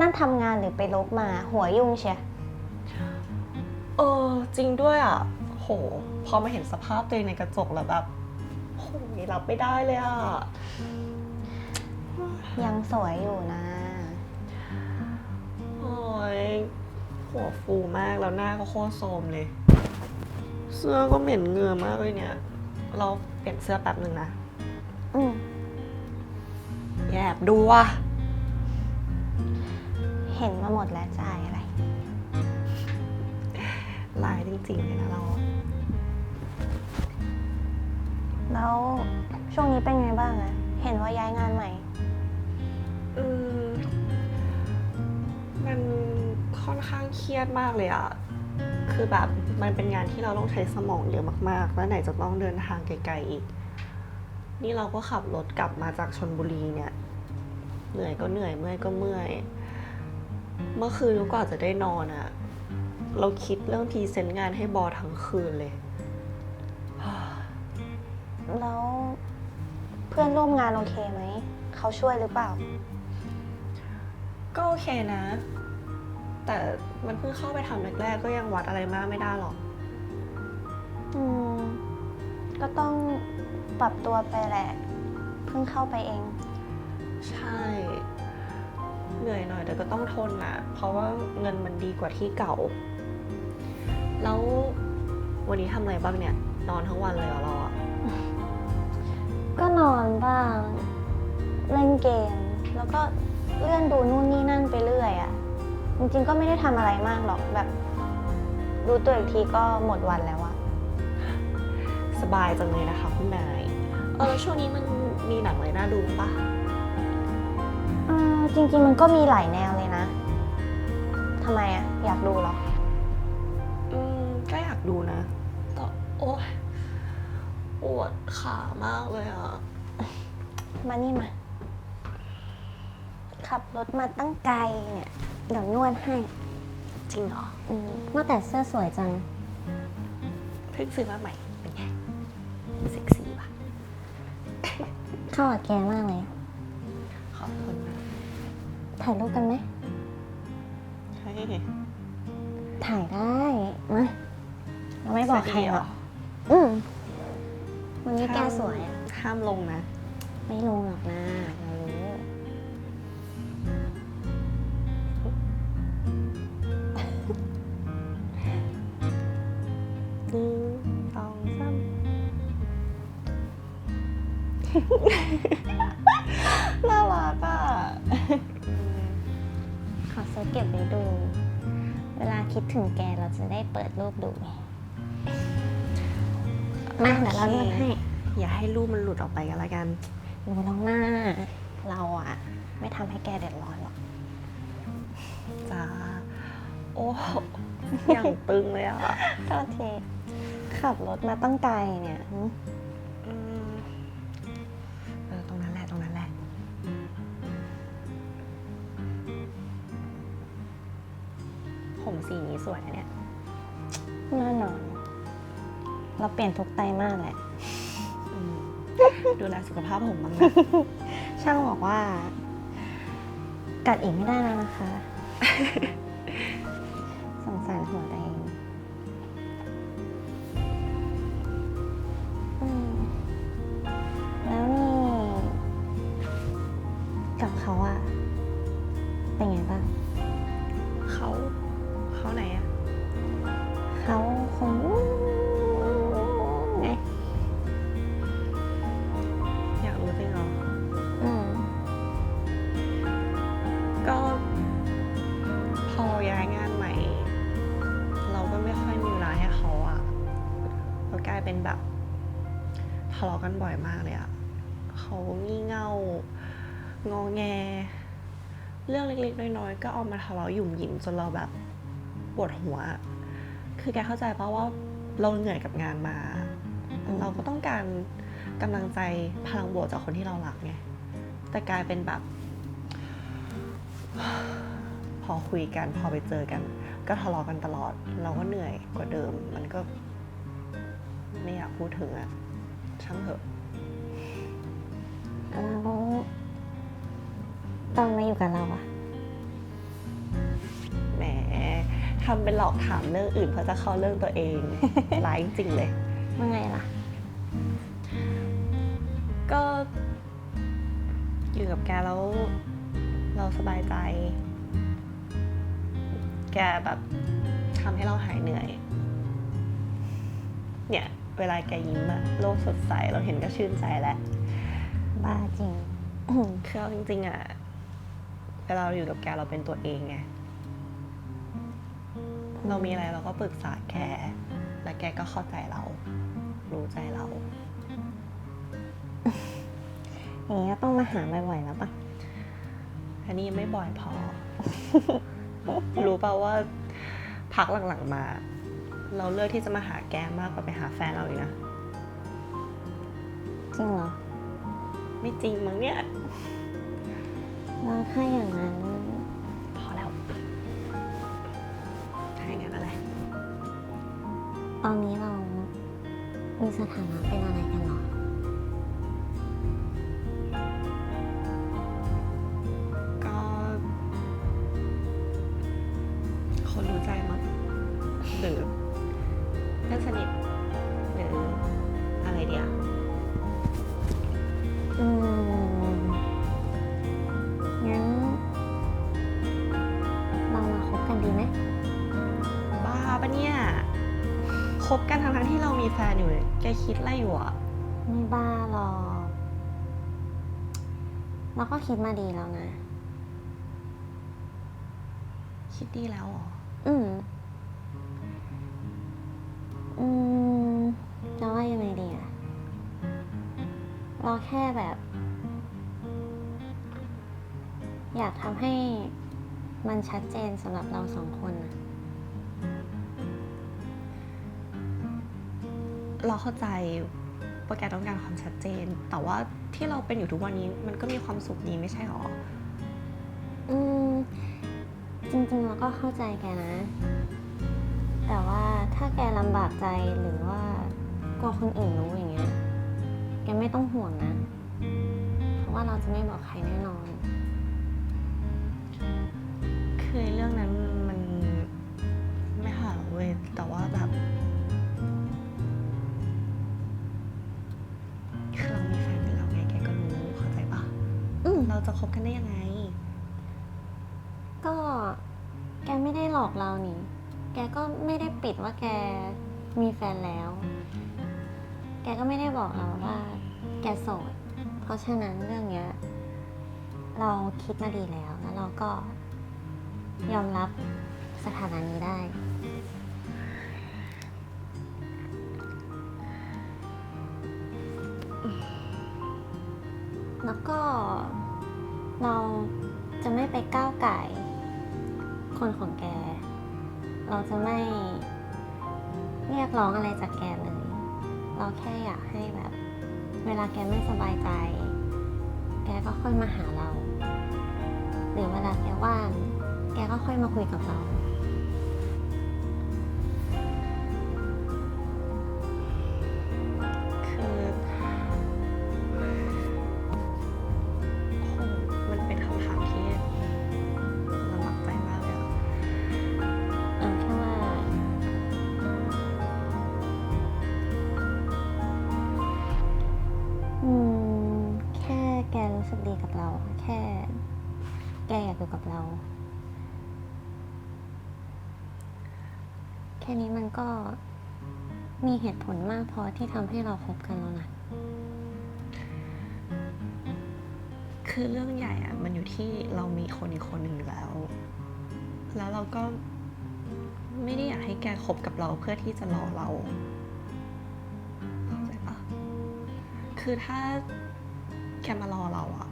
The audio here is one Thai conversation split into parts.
นั่นทำงานหรือไปลบมา หัวยุ่งเชียเออจริงด้วยอะ โห พอมาเห็นสภาพตัวเองในกระจกแล้วแบบโหรับไม่ได้เลยอะ ยังสวยอยู่นะ โอ้ยหัวฟูมากแล้วหน้าก็โคตรโทรมเลย เสื้อก็เหม็นเหงื่อมากเลยเนี่ย เราเปลี่ยนเสื้อแป๊บหนึ่งนะ อืมแยบดูว่ะ เห็นมาหมดแล้วจ่ายอะไรลายจริงๆเลยนะเรา แล้วช่วงนี้เป็นไงบ้างอะเห็นว่าย้ายงานใหม่ อืม มันค่อนข้างเครียดมากเลยอะคือแบบมันเป็นงานที่เราต้องใช้สมองเยอะมากๆ แล้วไหนจะต้องเดินทางไกลๆอีก นี่เราก็ขับรถกลับมาจากชนบุรีเนี่ย เหนื่อยก็เหนื่อยเมื่อยก็เมื่อย เมื่อคืนก็กว่าจะได้นอนอะเราคิดเรื่องพรีเซนต์งานให้บอทั้งคืนเลย แล้วเพื่อนร่วมงานโอเคไหม เขาช่วยหรือเปล่า ก็โอเคนะ แต่มันเพิ่งเข้าไปทำแรกๆก็ยังวัดอะไรมากไม่ได้หรอก อืม ก็ต้องปรับตัวไปแหละ เพิ่งเข้าไปเอง ใช่ เหนื่อยหน่อย แต่ก็ต้องทนนะเพราะว่าเงินมันดีกว่าที่เก่า แล้ววันนี้ทำอะไรบ้างเนี่ย นอนทั้งวันเลยเหรอเราอะก็นอนบ้าง เล่นเกม แล้วก็เลื่อนดูนู่นนี่นั่นไปเรื่อยอะ่ะจริงๆก็ไม่ได้ทำอะไรมากหรอกแบบรู้ตัวอีกทีก็หมดวันแล้วอะสบายจังเลยนะคะคุณนายเออช่วงนี้มันมีหนังอะไรน่าดูบ้างปะ เออจริงๆมันก็มีหลายแนวเลยนะทำไมอะอยากดูเหรอ อืมก็อยากดูนะแต่โอ้ยปวดขามากเลยอะมานี่มา ขับรถมาตั้งไกลเนี่ย เดี๋ยวนวดให้จริงเหรออืมว่าแต่เสื้อสวยจัง เพิ่งซื้อมาใหม่เป็นไงเซ็กซี่ปะเข้ากับแกมากเลยขอบคุณนะ ถ่ายรูปกันไหม เฮ้ยถ่ายได้มาเราไม่บอกใครหรอกจะดีเอืมวันนี้แกสวยอะห้ามลงนะ ไม่ลงหรอกนะ เก็บไว้ดู เวลาคิดถึงแกเราจะได้เปิดรูปดูไงมาเดี๋ยวเรานวดให้ อย่าให้รูปมันหลุดออกไปกันละกัน ดูน้องหน้า เราอะไม่ทำให้แกเดือดร้อนหรอก จ้า โอ้อย่างตึงเลยอะโทษทีขับรถมาตั้งไกลเนี่ย สีนี้สวยนะเนี่ยแน่นอน เราเปลี่ยนทุกไตรมาสแหละอืมดูแลสุขภาพผมบ้างนะ ช่างบอกว่า กัดอีกไม่ได้แล้วนะคะ สงสารหัวตัวะเลาะกันบ่อยมากเลยอะเขางี่เง่างอแง เรื่องเล็กๆน้อยๆก็เอามาทะเลาะหยุ่มหยิมจนเราแบบปวดหัวอะคือแกเข้าใจป่าว่าเราเหนื่อยกับงานมา เราก็ต้องการกำลังใจพลังบวกจากคนที่เรารักไง แต่กลายเป็นแบบ พอคุยกันพอไปเจอกัน ก็ทะเลาะกันตลอด เราก็เหนื่อยกว่าเดิม มันก็ ไม่อยากพูดถึงอะ ช่างเถอะ แล้วตอนมาอยู่กับเราอะทำเป็นหลอกถามเรื่องอื่นเพื่อจะเข้าเรื่องตัวเอง ร้ายจริงๆเลย ว่าไงล่ะ ก็อยู่กับแกแล้ว เราสบายใจ แกแบบทำให้เราหายเหนื่อย เนี่ย เวลาแกยิ้มอะโลกสดใสเราเห็นก็ชื่นใจแล้วบ้าจริงคือเอาจริงๆอะเวลาเราอยู่กับแกเราเป็นตัวเองไงเรามีอะไรเราก็ปรึกษาแก และแกก็เข้าใจเรา รู้ใจเราอย่างนี้ก็ต้องมาหาบ่อยๆแล้วปะอันนี้ยังไม่บ่อยพอ รู้เปล่าว่าพักหลังๆมา เราเลือกที่จะมาหาแกมากกว่าไปหาแฟนเราอีกนะ จริงเหรอไม่จริงมั้งเนี่ย แล้วถ้าอย่างนั้น พอแล้วถ้าอย่างนั้นอะไร ตอนนี้เรามีสถานะเป็นอะไรกัน คิดอะไรอยู่อะไม่บ้าหรอกเราก็คิดมาดีแล้วนะ คิดดีแล้วเหรอ อืม อืมจะว่ายังไงดีอะเราแค่แบบ อยากทำให้มันชัดเจนสำหรับเราสองคนนะ เราเข้าใจว่าแกต้องการความชัดเจน แต่ว่าที่เราเป็นอยู่ทุกวันนี้มันก็มีความสุขดีไม่ใช่หรอ อืม จริงๆเราก็เข้าใจแกนะ แต่ว่าถ้าแกลำบากใจหรือว่ากลัวคนอื่นรู้อย่างเงี้ย แกไม่ต้องห่วงนะ เพราะว่าเราจะไม่บอกใครแน่นอน คือเรื่องนั้นมันไม่หาเว้ยแต่ เราจะคบกันได้ยังไง ก็แกไม่ได้หลอกเรานี่ แกก็ไม่ได้ปิดว่าแกมีแฟนแล้ว แกก็ไม่ได้บอกเราว่า แกโสด เพราะฉะนั้นเรื่องเนี้ย เราคิดมาดีแล้วแล้วเราก็ยอมรับสถานะนี้ได้ แล้วก็ เราจะไม่ไปก้าวไก่คนของแก เราจะไม่เรียกร้องอะไรจากแกเลย เราแค่อยากให้แบบ เวลาแกไม่สบายใจ แกก็ค่อยมาหาเรา หรือเวลาแกว่าง แกก็ค่อยมาคุยกับเรา ดีกับเรา แค่แกอยากอยู่กับเรา แค่นี้มันก็มีเหตุผลมากพอที่ทำให้เราคบกันแล้วนะ คือเรื่องใหญ่อะมันอยู่ที่เรามีคนอีกคนหนึ่งแล้ว แล้วเราก็ไม่ได้อยากให้แกคบกับเราเพื่อที่จะรอเราเข้าใจปะคือถ้าแกมารอเราอะ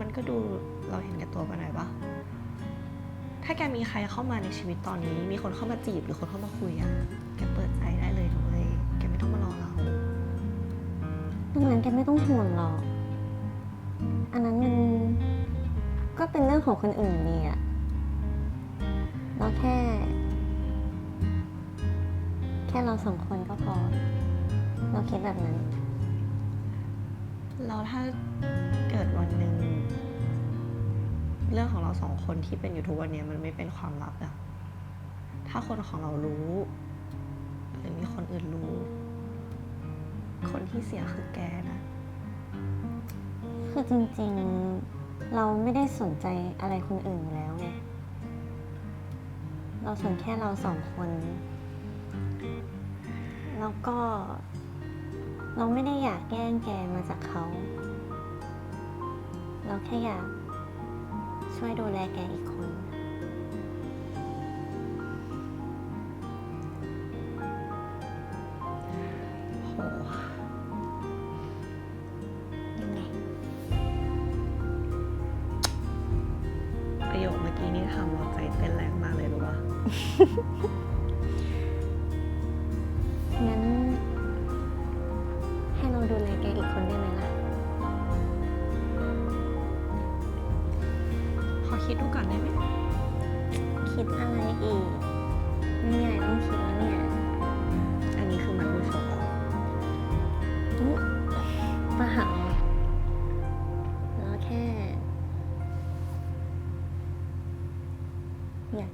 มันก็ดูเราเห็นแก่ตัวไปหน่อยปะถ้าแกมีใครเข้ามาในชีวิตตอนนี้ มีคนเข้ามาจีบหรือคนเข้ามาคุยอะแกเปิดใจได้เลยนะเลย แกไม่ต้องมารอเราดังนั้นแกไม่ต้องห่วงหรอก อันนั้นมันก็เป็นเรื่องของคนอื่นนี่อะเราแค่ แค่เราสองคนก็พอ เราคิดแบบนั้น แล้วถ้าเกิดวันหนึ่งเรื่องของเราสองคนที่เป็นอยู่ทุกวันนี้มันไม่เป็นความลับอะถ้าคนของเรารู้ หรือมีคนอื่นรู้ คนที่เสียคือแกนะคือจริงๆ เราไม่ได้สนใจอะไรคนอื่นอยู่แล้วไง เราสนแค่เราสองคน แล้วก็ เราไม่ได้อยากแย่งแกมาจากเขา เราแค่อยากช่วยดูแลแกอีกคน โห ยังไง ประโยคเมื่อกี้นี่ทำเราใจเต้นแรงมากเลยรู้ปะ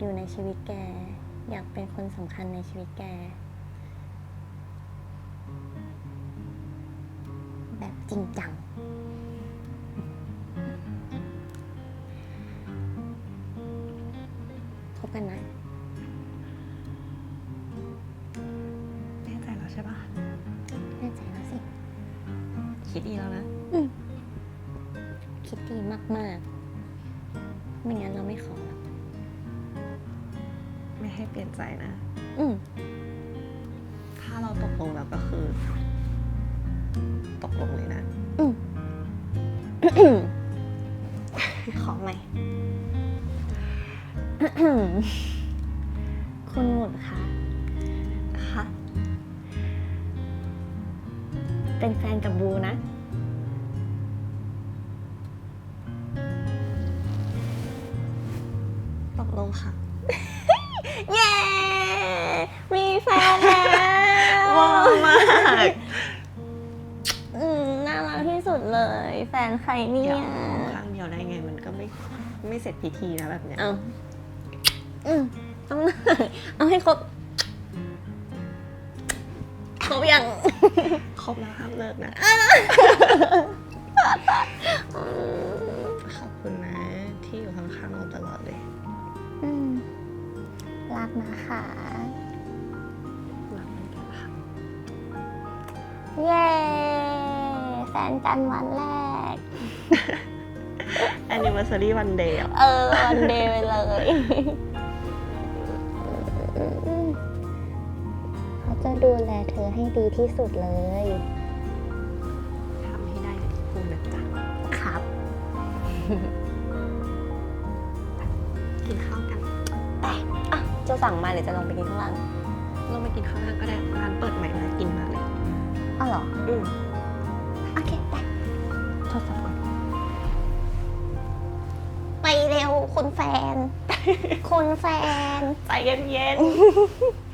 อยากอยู่ในชีวิตแก อยากเป็นคนสำคัญในชีวิตแก แบบจริงจัง คบกันนะ แน่ใจแล้วใช่ปะแน่ใจแล้วสิ คิดดีแล้วนะคิดดีมาก ๆ ไม่งั้นเราไม่ขอหรอกไม่ ให้เปลี่ยนใจนะ อืมถ้าเราตกลงแล้วก็คือ ตกลงเลยนะ อืมขอใหม่ คุณหมุดคะค่ะเป็นแฟนกับบูนะ ตกลงค่ะ เย้มีแฟนแล้วว้าวมากอืมน่ารักที่สุดเลย แฟนใครเนี่เดี๋ยยวครั้งเดียวได้ไงมันก็ไม่ไม่เสร็จพิธีนะแบบเนี้ยเอาอืมต้องหน่อยเอาให้ครบ ครบยัง ครบแล้วห้ามเลิกนะขอบคุณนะ ที่อยู่ข้างๆเราตลอดเลย อืม รักนะคะรักเหมือนกันค่ะเย้แฟนกันวันแรก anniversary one day อะเออวันเดย์ไปเลยเขาจะดูแลเธอให้ดีที่สุดเลย จะสั่งมาหรือจะลงไปกินข้างล่างเรามากินข้าวกันก็ได้ร้านเปิดใหม่นะกินมากเลย อ้าวเหรอ อืมโอเคไปโทรศัพท์ก่อน ไปเร็วคุณแฟน คุณแฟน ใจเย็นๆ